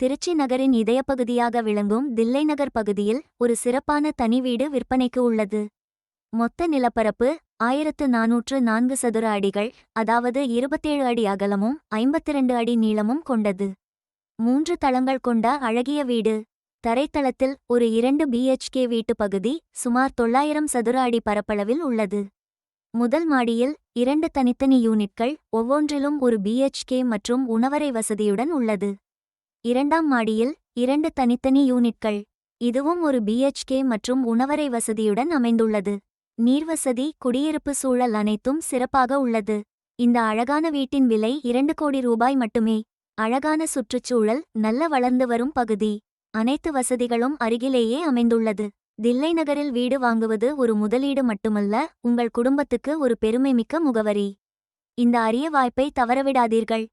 திருச்சி நகரின் இதயப்பகுதியாக விளங்கும் தில்லை நகர் பகுதியில் ஒரு சிறப்பான தனி வீடு விற்பனைக்கு உள்ளது. மொத்த நிலப்பரப்பு ஆயிரத்து நாநூற்று நான்கு சதுர அடிகள் அதாவது இருபத்தேழு அடி அகலமும் ஐம்பத்திரண்டு அடி நீளமும் கொண்டது. மூன்று தளங்கள் கொண்ட அழகிய வீடு. தரைத்தளத்தில் ஒரு இரண்டு பிஎச்கே வீட்டு பகுதி சுமார் தொள்ளாயிரம் சதுர அடி பரப்பளவில் உள்ளது. முதல் மாடியில் இரண்டு தனித்தனி யூனிட்கள் ஒவ்வொன்றிலும் ஒரு பிஹெச்கே மற்றும் உணவறை வசதியுடன் உள்ளது. இரண்டாம் மாடியில் இரண்டு தனித்தனி யூனிட்கள். இதுவும் ஒரு பிஎச்கே மற்றும் உணவறை வசதியுடன் அமைந்துள்ளது. நீர்வசதி குடியிருப்பு சூழல் அனைத்தும் சிறப்பாக உள்ளது. இந்த அழகான வீட்டின் விலை இரண்டு கோடி ரூபாய் மட்டுமே. அழகான சுற்றுச்சூழல் நல்ல வளர்ந்து வரும் பகுதி. அனைத்து வசதிகளும் அருகிலேயே அமைந்துள்ளது. தில்லை நகரில் வீடு வாங்குவது ஒரு முதலீடு மட்டுமல்ல உங்கள் குடும்பத்துக்கு ஒரு பெருமைமிக்க முகவரி. இந்த அரிய வாய்ப்பை தவறவிடாதீர்கள்.